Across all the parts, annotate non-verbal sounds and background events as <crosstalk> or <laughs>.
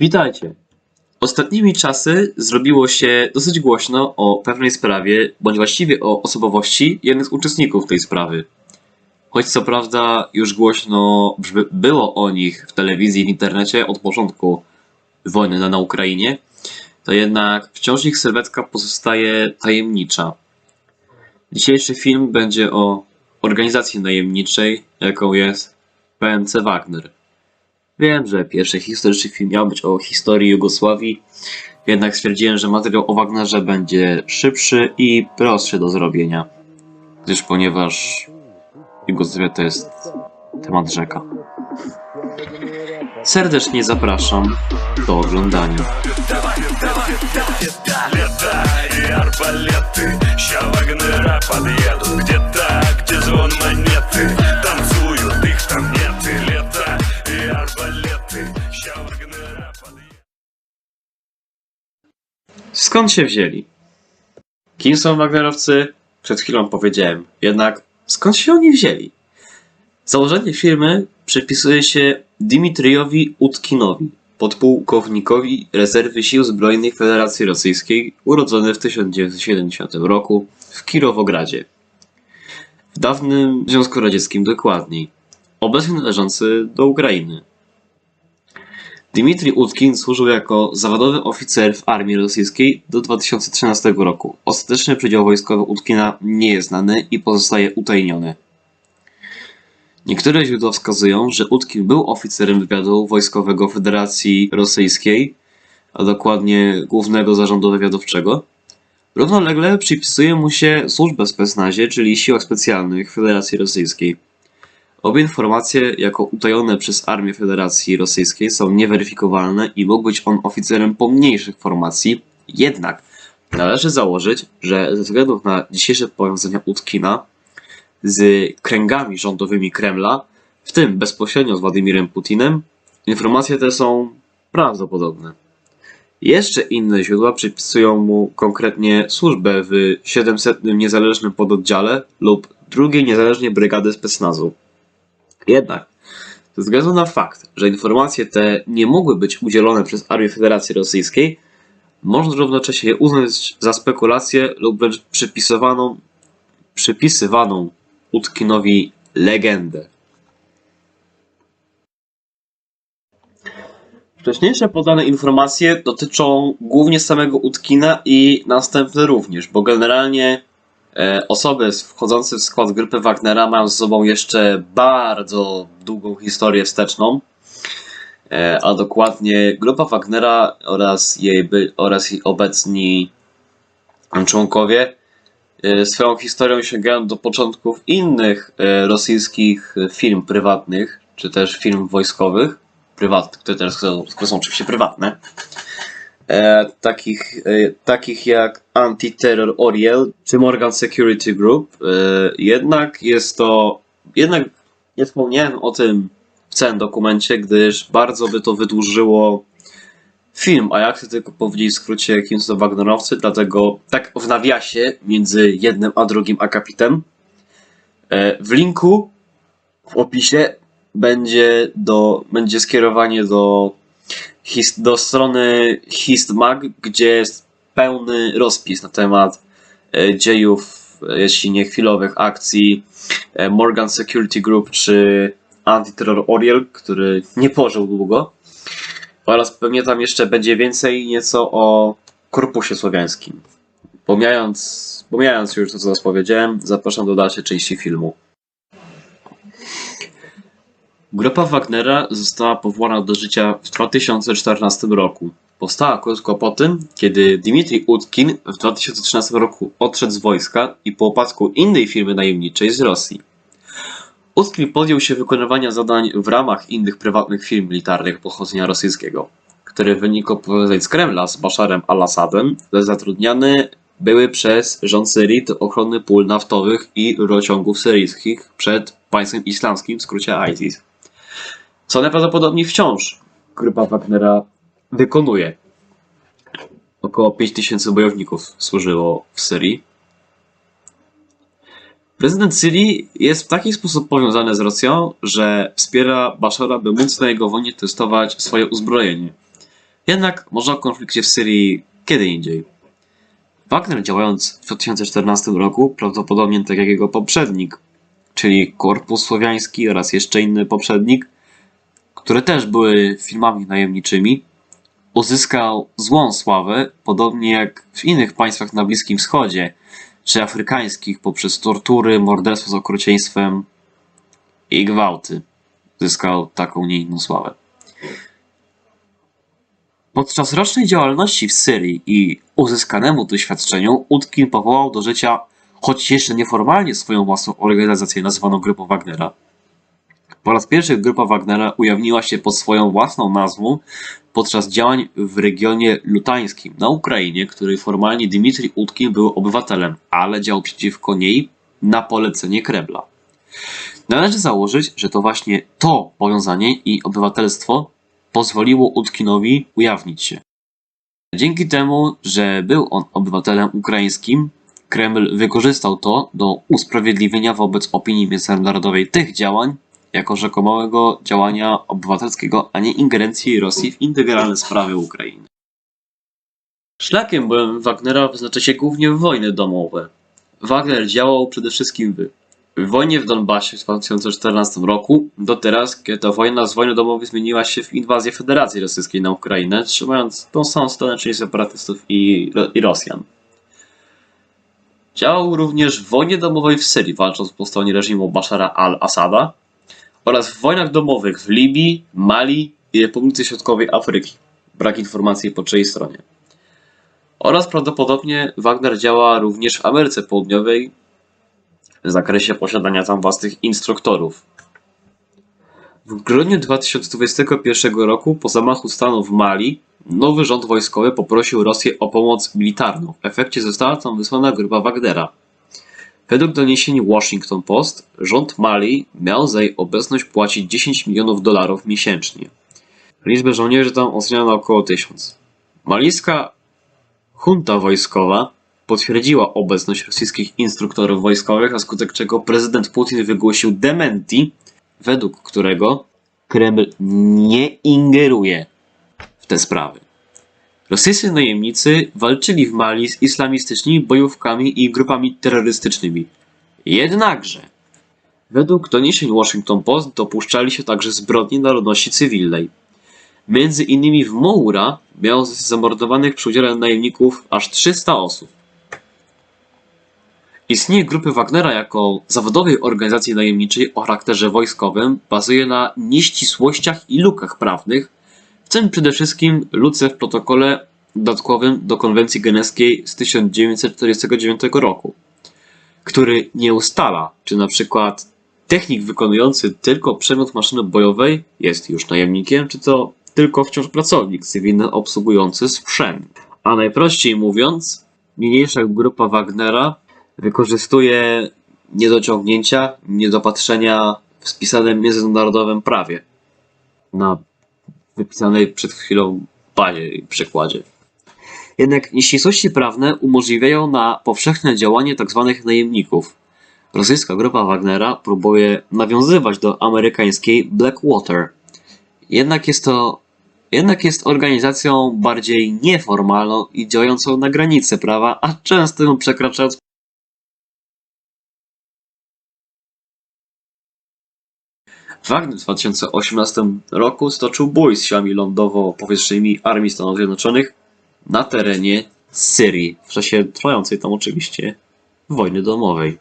Witajcie. Ostatnimi czasy zrobiło się dosyć głośno o pewnej sprawie, bądź właściwie o osobowości jednych z uczestników tej sprawy. Choć co prawda już głośno było o nich w telewizji w internecie od początku wojny na, na Ukrainie, to jednak wciąż ich sylwetka pozostaje tajemnicza. Dzisiejszy film będzie o organizacji najemniczej, jaką jest PMC Wagner. Wiem, że pierwszy historyczny film miał być o historii Jugosławii, jednak stwierdziłem, że materiał o Wagnerze będzie szybszy i prostszy do zrobienia, gdyż ponieważ Jugosławia to jest temat rzeka. Serdecznie zapraszam do oglądania. Лета и арбалеты Ща Вагнера подъедут Где-то, где звон монеты Танцуют, Skąd się wzięli? Kim są Wagnerowcy? Przed chwilą powiedziałem. Jednak skąd się oni wzięli? Założenie firmy przypisuje się Dimitrijowi Utkinowi, podpułkownikowi rezerwy Sił Zbrojnych Federacji Rosyjskiej, urodzony w 1970 roku w Kirowogradzie. W dawnym Związku Radzieckim dokładniej, obecnie należący do Ukrainy. Dmitrij Utkin służył jako zawodowy oficer w armii rosyjskiej do 2013 roku. Ostateczny przydział wojskowy Utkina nie jest znany i pozostaje utajniony. Niektóre źródła wskazują, że Utkin był oficerem wywiadu wojskowego Federacji Rosyjskiej, a dokładnie Głównego Zarządu Wywiadowczego. Równolegle przypisuje mu się służbę w specnazie, czyli Siłach Specjalnych Federacji Rosyjskiej. Obie informacje, jako utajone przez Armię Federacji Rosyjskiej, są nieweryfikowalne i mógł być on oficerem pomniejszych formacji. Jednak należy założyć, że ze względu na dzisiejsze powiązania Utkina z kręgami rządowymi Kremla, w tym bezpośrednio z Władimirem Putinem, informacje te są prawdopodobne. Jeszcze inne źródła przypisują mu konkretnie służbę w 700 Niezależnym Pododdziale lub drugiej Niezależnej Brygady Specnazu. Jednak, ze względu na fakt, że informacje te nie mogły być udzielone przez Armię Federacji Rosyjskiej, można równocześnie je uznać za spekulację lub wręcz przypisywaną, przypisywaną Utkinowi legendę. Wcześniejsze podane informacje dotyczą głównie samego Utkina i następne również, bo generalnie Osoby wchodzące w skład grupy Wagnera mają ze sobą jeszcze bardzo długą historię wsteczną, E, a dokładnie grupa Wagnera oraz jej, oraz jej obecni członkowie e, swoją historią sięgają do początków innych e, rosyjskich firm prywatnych, czy też firm wojskowych, prywatnych, które teraz które są oczywiście prywatne, e, takich, e, takich jak Anti-Terror Oriel czy Morgan Security Group. E, jednak jest to, jednak nie wspomniałem o tym w całym dokumencie, gdyż bardzo by to wydłużyło film, a ja chcę tylko powiedzieć w skrócie, kim są Wagnerowcy, dlatego tak w nawiasie między jednym a drugim akapitem. E, w linku w opisie będzie, do, będzie skierowanie do, his, do strony HistMag, gdzie jest pełny rozpis na temat e, dziejów, e, jeśli nie chwilowych, akcji e, Morgan Security Group czy Anti-Terror Oriel, który nie pożył długo. Oraz pewnie tam jeszcze będzie więcej nieco o Korpusie Słowiańskim. Pomijając, pomijając już to, co teraz powiedziałem, zapraszam do dalszej części filmu. Grupa Wagnera została powołana do życia w 2014 roku. Powstała krótko po tym, kiedy Dmitrij Utkin w 2013 roku odszedł z wojska i po upadku innej firmy najemniczej z Rosji. Utkin podjął się wykonywania zadań w ramach innych prywatnych firm militarnych pochodzenia rosyjskiego, które w wyniku powiązań z Kremla z Baszarem al-Assadem zatrudniane były przez rząd Syrii do ochrony pól naftowych i rurociągów syryjskich przed państwem islamskim, w skrócie ISIS. Co najprawdopodobniej wciąż grupa Wagnera wykonuje. Około 5000 bojowników służyło w Syrii. Prezydent Syrii jest w taki sposób powiązany z Rosją, że wspiera Bashara, by móc na jego wojnie testować swoje uzbrojenie. Jednak może o konflikcie w Syrii kiedy indziej. Wagner działając w 2014 roku, prawdopodobnie tak jak jego poprzednik, czyli Korpus Słowiański oraz jeszcze inny poprzednik, które też były filmami najemniczymi, uzyskał złą sławę, podobnie jak w innych państwach na Bliskim Wschodzie, czy afrykańskich poprzez tortury, morderstwo z okrucieństwem i gwałty. Zyskał taką nie inną sławę. Podczas rocznej działalności w Syrii i uzyskanemu doświadczeniu Utkin powołał do życia, choć jeszcze nieformalnie swoją własną organizację nazwaną Grupą Wagnera. Po raz pierwszy grupa Wagnera ujawniła się pod swoją własną nazwą podczas działań w regionie lutańskim na Ukrainie, której formalnie Dmitrij Utkin był obywatelem, ale działał przeciwko niej na polecenie Kremla. Należy założyć, że to właśnie to powiązanie i obywatelstwo pozwoliło Utkinowi ujawnić się. Dzięki temu, że był on obywatelem ukraińskim, Kreml wykorzystał to do usprawiedliwienia wobec opinii międzynarodowej tych działań jako rzekomego działania obywatelskiego, a nie ingerencji Rosji w integralne sprawy Ukrainy. Szlakiem byłem Wagnera wyznacza się głównie wojny domowe. Wagner działał przede wszystkim w w wojnie w Donbasie w 2014 roku, do teraz, kiedy ta wojna z wojny domowej zmieniła się w inwazję Federacji Rosyjskiej na Ukrainę, trzymając tą samą stronę, czyli separatystów i, i Rosjan. Działał również w wojnie domowej w Syrii, walcząc po stronie reżimu Bashara al-Assada oraz w wojnach domowych w Libii, Mali i Republice Środkowej Afryki. Brak informacji po czyjej stronie. Oraz prawdopodobnie Wagner działa również w Ameryce Południowej, w zakresie posiadania tam własnych instruktorów. W grudniu 2021 roku, po zamachu stanu w Mali, nowy rząd wojskowy poprosił Rosję o pomoc militarną. W efekcie została tam wysłana grupa Wagnera. Według doniesień Washington Post, rząd Mali miał za jej obecność płacić 10 milionów dolarów miesięcznie. Liczbę żołnierzy tam oceniano około 1000. Malijska junta wojskowa potwierdziła obecność rosyjskich instruktorów wojskowych, na skutek czego prezydent Putin wygłosił dementi, według którego Kreml nie ingeruje te sprawy. Rosyjscy najemnicy walczyli w Mali z islamistycznymi bojówkami i grupami terrorystycznymi. Jednakże, według doniesień Washington Post dopuszczali się także zbrodni na ludności cywilnej. Między innymi w Moura miało zamordowanych przy udziale najemników aż 300 osób. Istnienie grupy Wagnera jako zawodowej organizacji najemniczej o charakterze wojskowym bazuje na nieścisłościach i lukach prawnych, w tym przede wszystkim luce w protokole dodatkowym do konwencji genewskiej z 1949 roku, który nie ustala, czy na przykład technik wykonujący tylko przedmiot maszyny bojowej jest już najemnikiem, czy to tylko wciąż pracownik cywilny obsługujący sprzęt. A najprościej mówiąc, niniejsza grupa Wagnera wykorzystuje niedociągnięcia, niedopatrzenia w spisanym międzynarodowym prawie na wypisanej przed chwilą bazie i przykładzie. Jednak nieścisłości prawne umożliwiają na powszechne działanie tzw. najemników. Rosyjska grupa Wagnera próbuje nawiązywać do amerykańskiej Blackwater. Jednak jest to jednak jest organizacją bardziej nieformalną i działającą na granicy prawa, a często ją przekraczając Wagner w 2018 roku stoczył bój z siłami lądowo-powietrznymi Armii Stanów Zjednoczonych na terenie Syrii, w czasie trwającej tam oczywiście wojny domowej.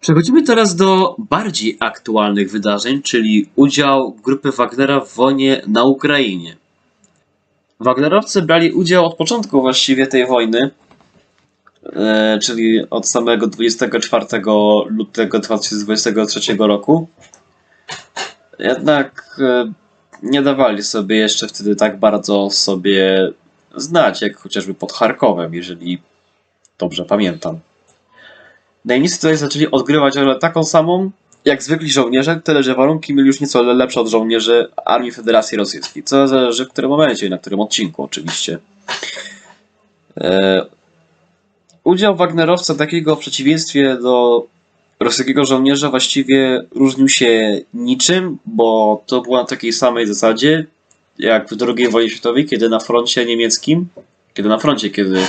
Przechodzimy teraz do bardziej aktualnych wydarzeń, czyli udział grupy Wagnera w wojnie na Ukrainie. Wagnerowcy brali udział od początku właściwie tej wojny, czyli od samego 24 lutego 2023 roku. Jednak e, nie dawali sobie jeszcze wtedy tak bardzo sobie znać, jak chociażby pod Charkowem, jeżeli dobrze pamiętam. Najemnicy tutaj zaczęli odgrywać rolę taką samą, jak zwykli żołnierze, tyle że warunki mieli już nieco lepsze od żołnierzy Armii Federacji Rosyjskiej. Co zależy w którym momencie i na którym odcinku oczywiście. Udział Wagnerowca takiego w przeciwieństwie do rosyjskiego żołnierza właściwie różnił się niczym, bo to było na takiej samej zasadzie jak w II wojnie światowej, kiedy na froncie niemieckim, kiedy na froncie, kiedy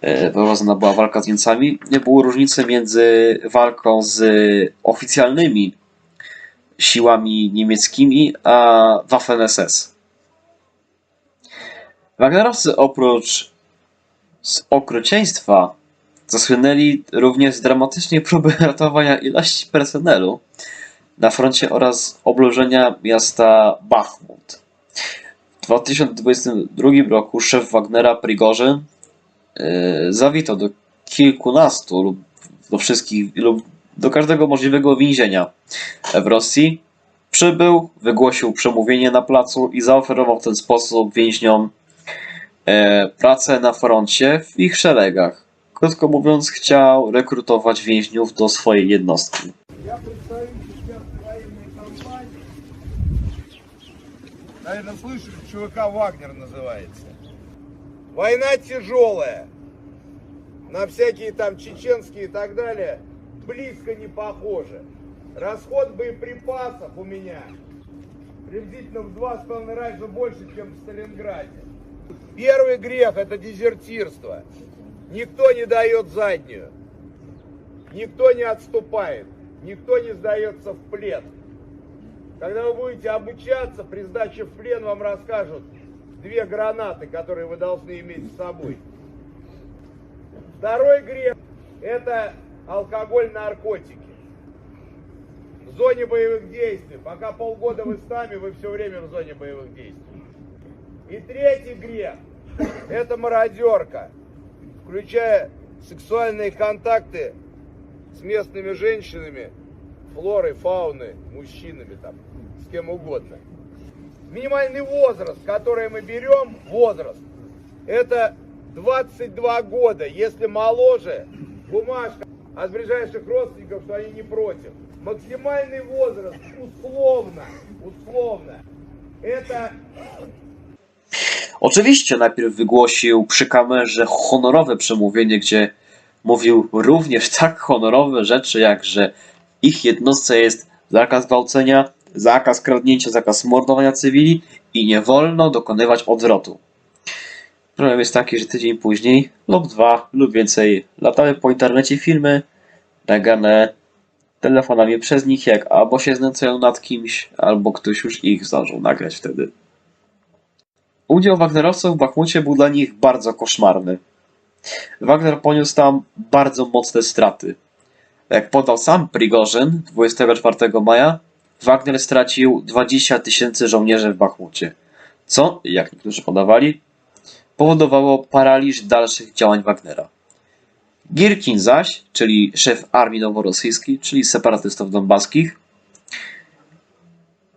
e, prowadzona była walka z Niemcami, nie było różnicy między walką z oficjalnymi siłami niemieckimi a Waffen-SS. Wagnerowcy oprócz z okrucieństwa zasłynęli również z dramatycznej <laughs> próby ratowania ilości personelu na froncie oraz obłożenia miasta Bachmut. W 2022 roku szef Wagnera Prigorzyn yy, zawitał do kilkunastu lub do wszystkich lub do każdego możliwego więzienia w Rosji. Przybył, wygłosił przemówienie na placu i zaoferował w ten sposób więźniom e, pracę na froncie w ich szeregach. Krótko mówiąc, chciał rekrutować więźniów do swojej jednostki. Я представитель военной компании. Наверное, слышали, ЧВК «Вагнер» называется. Война тяжелая. На всякие там чеченские и так далее близко не похоже. Расход боеприпасов у меня приблизительно в два с половиной раза больше, чем в Сталинграде. Первый грех – это дезертирство. Никто не дает заднюю. Никто не отступает, никто не сдается в плен. Когда вы будете обучаться, при сдаче в плен вам расскажут две гранаты, которые вы должны иметь с собой. Второй грех – это алкоголь, наркотики. В зоне боевых действий. Пока полгода вы с нами, вы все время в зоне боевых действий. И третий грех – это мародерка, включая сексуальные контакты с местными женщинами, флорой, фауной, мужчинами там, с кем угодно. Минимальный возраст, который мы берем, возраст, это 22 года. Если моложе, бумажка от ближайших родственников, что они не против. Максимальный возраст, условно, условно, это Oczywiście najpierw wygłosił przy kamerze honorowe przemówienie, gdzie mówił również tak honorowe rzeczy, jak że ich jednostce jest zakaz gwałcenia, zakaz kradnięcia, zakaz mordowania cywili i nie wolno dokonywać odwrotu. Problem jest taki, że tydzień później, lub dwa, lub więcej, latały po internecie filmy nagrane telefonami przez nich, jak albo się znęcają nad kimś, albo ktoś już ich zdążył nagrać wtedy. Udział Wagnerowców w Bachmucie był dla nich bardzo koszmarny. Wagner poniósł tam bardzo mocne straty. Jak podał sam Prigorzyn 24 maja, Wagner stracił 20 tysięcy żołnierzy w Bachmucie, co, jak niektórzy podawali, powodowało paraliż dalszych działań Wagnera. Girkin zaś, czyli szef armii noworosyjskiej, czyli separatystów donbaskich,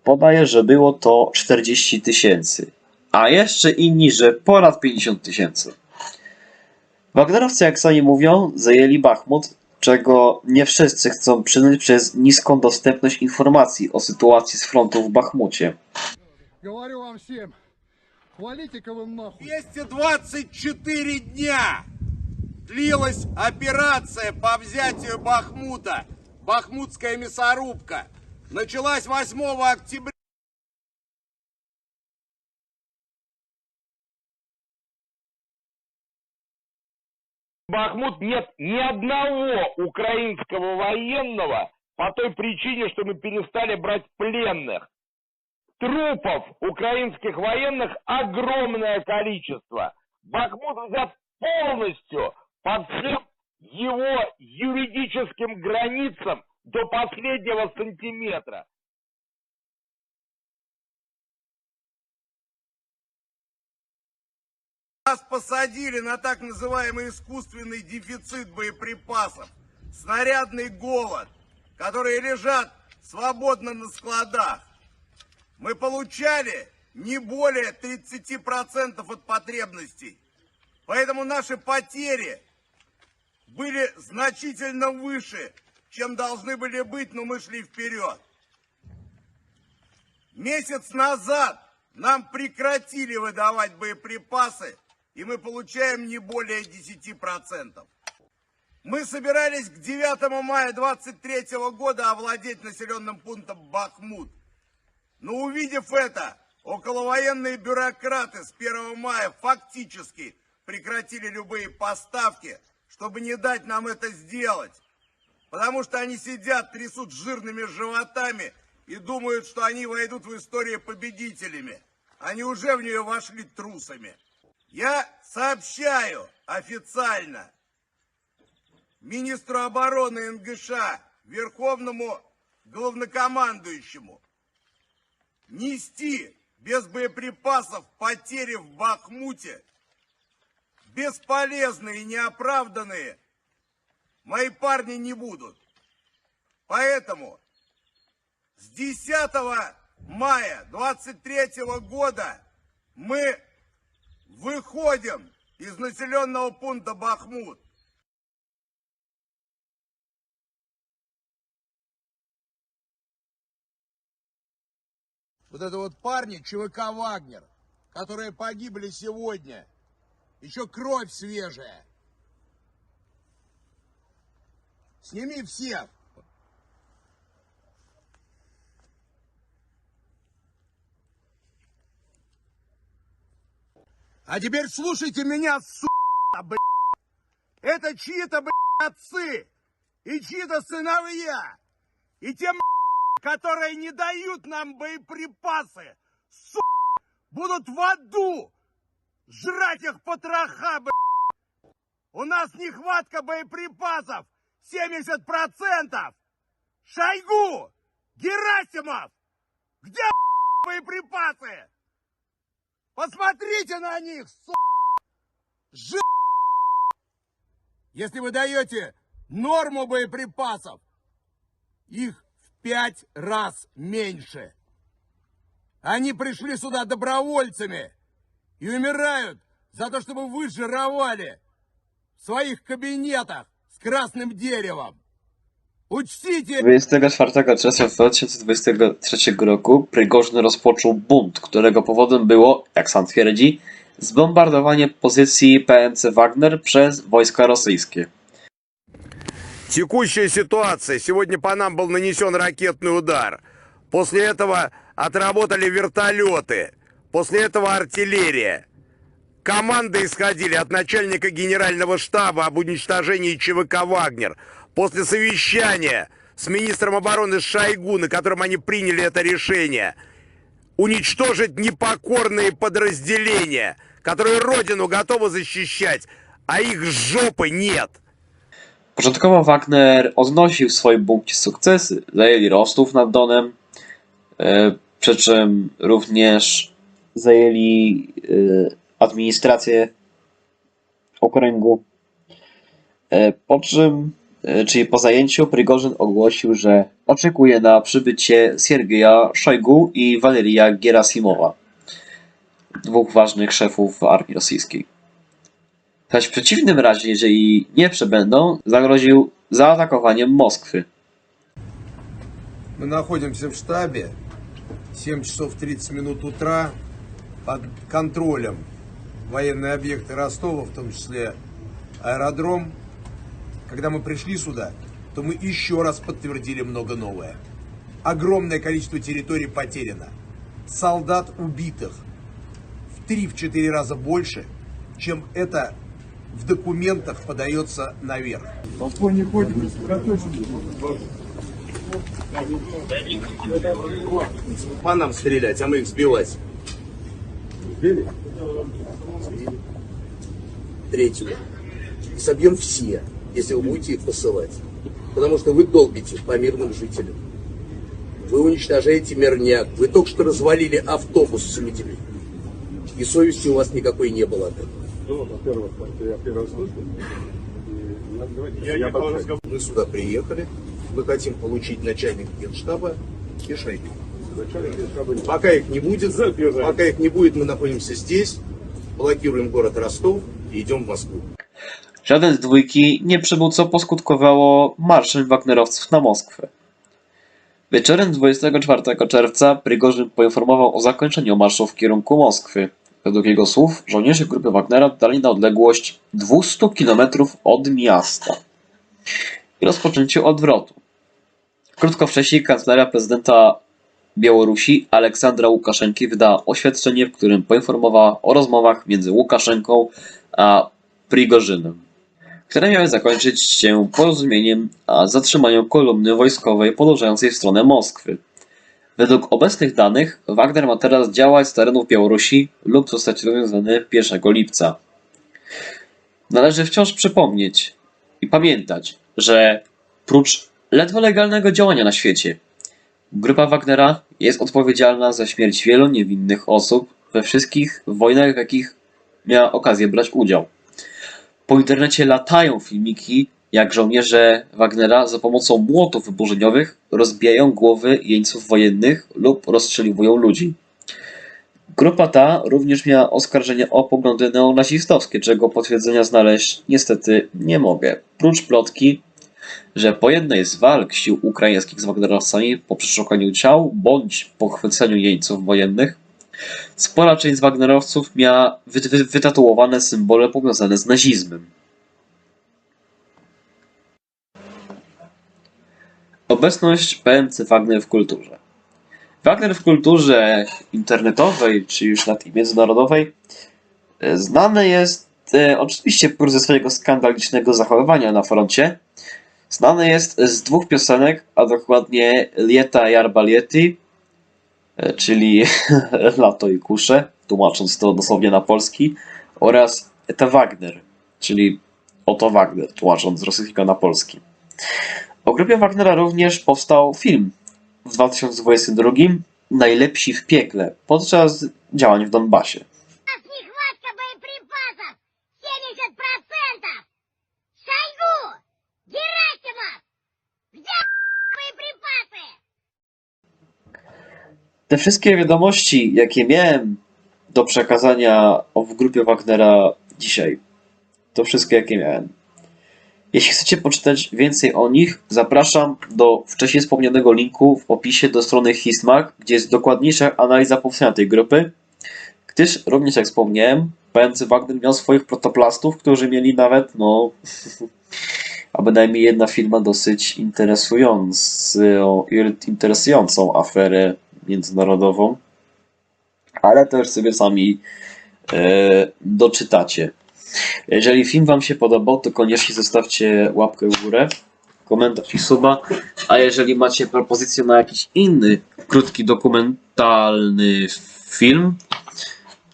podaje, że było to 40 tysięcy, a jeszcze inni, że ponad 50 tysięcy. Wagnerowcy, jak sami mówią, zajęli Bachmut, czego nie wszyscy chcą przyznać przez niską dostępność informacji o sytuacji z frontu w Bachmucie. Говорю вам всем, хвалите-ка вы нахуй. 224 дня длилась операция по взятию Бахмута. Бахмутская мясорубка. Началась 8 октября. Бахмут нет ни одного украинского военного по той причине, что мы перестали брать пленных. Трупов украинских военных огромное количество. Бахмут взят полностью по всем его юридическим границам до последнего сантиметра. Нас посадили на так называемый искусственный дефицит боеприпасов, снарядный голод, которые лежат свободно на складах. Мы получали не более 30% от потребностей. Поэтому наши потери были значительно выше, чем должны были быть, но мы шли вперед. Месяц назад нам прекратили выдавать боеприпасы, и мы получаем не более 10%. Мы собирались к 9 мая 23 года овладеть населенным пунктом Бахмут. Но увидев это, околовоенные бюрократы с 1 мая фактически прекратили любые поставки, чтобы не дать нам это сделать. Потому что они сидят, трясут жирными животами и думают, что они войдут в историю победителями. Они уже в нее вошли трусами. Я сообщаю официально министру обороны НГШ, верховному главнокомандующему, нести без боеприпасов потери в Бахмуте, бесполезные и неоправданные, мои парни не будут. Поэтому с 10 мая 23 года мы выходим из населенного пункта Бахмут. Вот это вот парни ЧВК «Вагнер», которые погибли сегодня. Еще кровь свежая. Сними всех. А теперь слушайте меня, сука, блядь. Это чьи-то, блядь, отцы и чьи-то сыновья. И те, которые не дают нам боеприпасы, сука, будут в аду жрать их потроха, блядь. У нас нехватка боеприпасов 70%. Шойгу! Герасимов! Где боеприпасы? Посмотрите на них, сука! Жи... Если вы даете норму боеприпасов, их в пять раз меньше. Они пришли сюда добровольцами и умирают за то, чтобы вы жировали в своих кабинетах с красным деревом. Учтите 24 czerwca 2023 roku Prygorzyn rozpoczął bunt, którego powodem było, jak sam twierdzi, zbombardowanie pozycji PNC Wagner przez wojska rosyjskie. Текущая ситуация. Сегодня по нам был нанесен ракетный удар. После этого отработали вертолеты. После этого артиллерия. Команды исходили от начальника генерального штаба об уничтожении ЧВК «Вагнер». После совещания с министром обороны Шойгу, на котором они приняли это решение, уничтожить непокорные подразделения, которые родину готовы защищать, а их жопы нет. Początkowo Wagner odnosił w swoim punkcie sukcesy. Zajęli Rostów nad Donem, e, przy czym również zajęli e, administrację okręgu. E, Po czym, czyli po zajęciu, Prygorzyn ogłosił, że oczekuje na przybycie Siergieja Szojgu i Walerija Gerasimowa, dwóch ważnych szefów armii rosyjskiej. Zaś w przeciwnym razie, jeżeli nie przebędą, zagroził zaatakowaniem Moskwy. Мы находимся в штабе, 7 часов 30 минут утра, под контролем военные объекты Ростова, в том числе аэродром. Когда мы пришли сюда, то мы еще раз подтвердили много новое. Огромное количество территорий потеряно. Солдат убитых в 3-4 раза больше, чем это в документах подается наверх. По нам стрелять, а мы их сбивать. Сбили? Третьего. Собьем все, если вы будете их посылать. Потому что вы долбите по мирным жителям. Вы уничтожаете мирняк. Вы только что развалили автобус с людьми. И совести у вас никакой не было от этого. Мы сюда приехали. Мы хотим получить начальника генштаба и Шойгу. Пока их не будет, пока их не будет, мы находимся здесь, блокируем город Ростов и идем в Москву. Żaden z dwójki nie przybył, co poskutkowało marszem Wagnerowców na Moskwę. Wieczorem 24 czerwca Prygorzyn poinformował o zakończeniu marszu w kierunku Moskwy. Według jego słów żołnierze grupy Wagnera dali na odległość 200 km od miasta. i rozpoczęciu odwrotu. Krótko wcześniej kancelaria prezydenta Białorusi Aleksandra Łukaszenki wydała oświadczenie, w którym poinformowała o rozmowach między Łukaszenką a Prigorzynem, które miały zakończyć się porozumieniem a zatrzymaniem kolumny wojskowej podążającej w stronę Moskwy. Według obecnych danych Wagner ma teraz działać z terenów Białorusi lub zostać rozwiązany 1 lipca. Należy wciąż przypomnieć i pamiętać, że prócz ledwo legalnego działania na świecie, grupa Wagnera jest odpowiedzialna za śmierć wielu niewinnych osób we wszystkich wojnach, w jakich miała okazję brać udział. Po internecie latają filmiki, jak żołnierze Wagnera za pomocą młotów wyburzeniowych rozbijają głowy jeńców wojennych lub rozstrzeliwują ludzi. Grupa ta również miała oskarżenia o poglądy neonazistowskie, czego potwierdzenia znaleźć niestety nie mogę. Prócz plotki, że po jednej z walk sił ukraińskich z Wagnerowcami po przeszukaniu ciał bądź pochwyceniu jeńców wojennych, spora część z Wagnerowców miała wy wy wytatuowane symbole powiązane z nazizmem. Obecność PMC Wagner w kulturze. Wagner w kulturze internetowej, czy już na tej międzynarodowej, e, znany jest e, oczywiście ze swojego skandalicznego zachowywania na froncie. Znany jest z dwóch piosenek, a dokładnie Lieta i Arbalieti, e, czyli <laughs> Lato i Kusze, tłumacząc to dosłownie na polski, oraz Eta Wagner, czyli Oto Wagner, tłumacząc z rosyjskiego na polski. O grupie Wagnera również powstał film w 2022 Najlepsi w piekle podczas działań w Donbasie. Te wszystkie wiadomości, jakie miałem do przekazania w grupie Wagnera dzisiaj, to wszystkie, jakie miałem. Jeśli chcecie poczytać więcej o nich, zapraszam do wcześniej wspomnianego linku w opisie do strony Hismag, gdzie jest dokładniejsza analiza powstania tej grupy, gdyż również jak wspomniałem, PMC Wagner miał swoich protoplastów, którzy mieli nawet, no, <laughs> a bynajmniej jedna firma dosyć interesującą, interesującą aferę międzynarodową, ale już sobie sami e, doczytacie. Jeżeli film Wam się podobał, to koniecznie zostawcie łapkę w górę, komentarz i suba, a jeżeli macie propozycję na jakiś inny krótki dokumentalny film,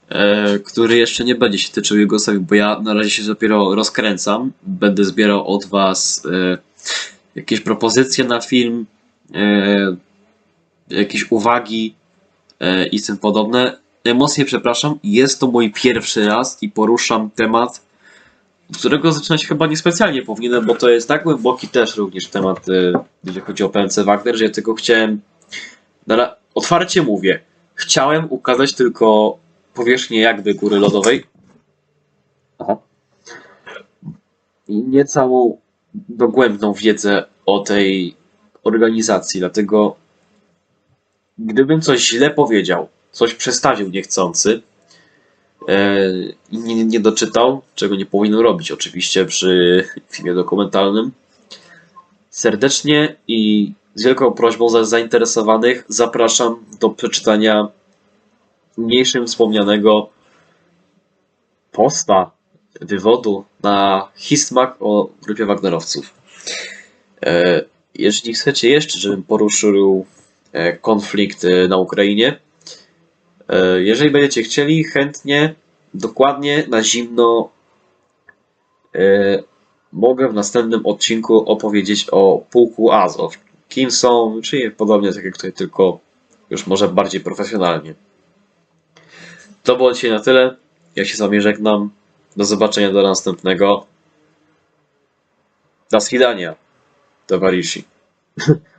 e, który jeszcze nie będzie się tyczył Jugosławii, bo ja na razie się dopiero rozkręcam, będę zbierał od Was e, jakieś propozycje na film, jakieś uwagi e, i tym podobne. Emocje, przepraszam, jest to mój pierwszy raz i poruszam temat, którego zaczynać chyba niespecjalnie powinienem, bo to jest tak głęboki też również temat, e, jeżeli chodzi o PNC Wagner, że ja tylko chciałem, ra- otwarcie mówię, chciałem ukazać tylko powierzchnię jakby góry lodowej. Aha. I nie całą dogłębną wiedzę o tej organizacji, dlatego gdybym coś źle powiedział, coś przestawił niechcący e, i nie, nie doczytał, czego nie powinien robić oczywiście przy <laughs> filmie dokumentalnym, serdecznie i z wielką prośbą za zainteresowanych zapraszam do przeczytania mniejszym wspomnianego posta, wywodu na Histmag o grupie Wagnerowców. E, Jeżeli chcecie jeszcze, żebym poruszył konflikt e, na Ukrainie, e, jeżeli będziecie chcieli, chętnie, dokładnie na zimno e, mogę w następnym odcinku opowiedzieć o pułku Azow. Kim są, czyli podobnie tak jak tutaj, tylko już może bardziej profesjonalnie. To było dzisiaj na tyle. Ja się z wami żegnam. Do zobaczenia do następnego. Do swidania, towarzyszy. <laughs>